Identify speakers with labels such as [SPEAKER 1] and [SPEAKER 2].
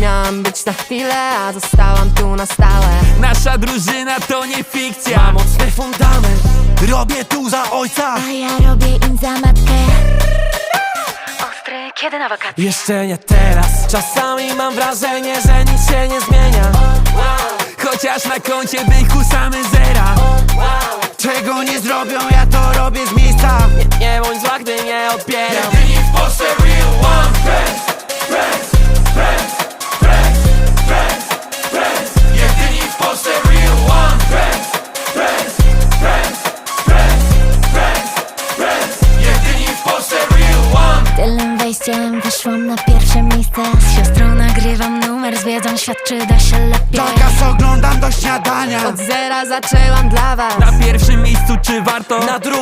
[SPEAKER 1] Miałam być na chwilę, a zostałam tu na stałe.
[SPEAKER 2] Nasza drużyna to nie fikcja.
[SPEAKER 3] Ma mocny fundament. Robię tu za ojca.
[SPEAKER 4] A ja robię im za matkę. Ostry, kiedy na wakacje?
[SPEAKER 3] Jeszcze nie teraz. Czasami mam wrażenie, że nic się nie zmienia.
[SPEAKER 2] Chociaż na koncie byku same zera Jedyni w Polsce real one. Friends, friends, friends, friends, friends, friends Jedyni w Polsce real one. Friends, friends, friends, friends, friends Jedyni w Polsce real one.
[SPEAKER 4] Tylnym wejściem wyszłam na pierwsze miejsce. Z siostrą nagrywam numer, z wiedzą świat czy da się lepiej.
[SPEAKER 3] Zakaz oglądam do śniadania.
[SPEAKER 1] Od zera zaczęłam dla was.
[SPEAKER 2] Na pierwszym miejscu czy warto?
[SPEAKER 3] Na drugim